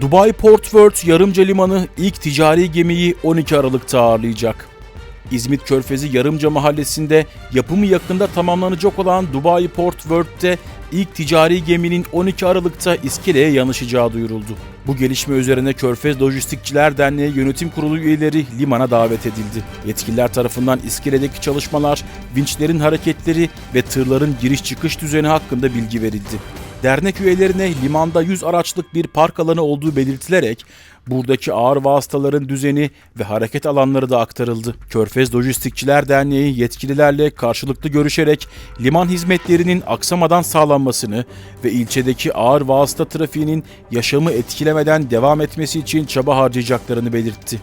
Dubai Port World Yarımca Limanı ilk ticari gemiyi 12 Aralık'ta ağırlayacak. İzmit Körfezi Yarımca Mahallesi'nde yapımı yakında tamamlanacak olan Dubai Port World'de ilk ticari geminin 12 Aralık'ta iskeleye yanaşacağı duyuruldu. Bu gelişme üzerine Körfez Lojistikçiler Derneği Yönetim Kurulu üyeleri limana davet edildi. Yetkililer tarafından iskeledeki çalışmalar, vinçlerin hareketleri ve tırların giriş çıkış düzeni hakkında bilgi verildi. Dernek üyelerine limanda 100 araçlık bir park alanı olduğu belirtilerek buradaki ağır vasıtaların düzeni ve hareket alanları da aktarıldı. Körfez Lojistikçiler Derneği yetkililerle karşılıklı görüşerek liman hizmetlerinin aksamadan sağlanmasını ve ilçedeki ağır vasıta trafiğinin yaşamı etkilemeden devam etmesi için çaba harcayacaklarını belirtti.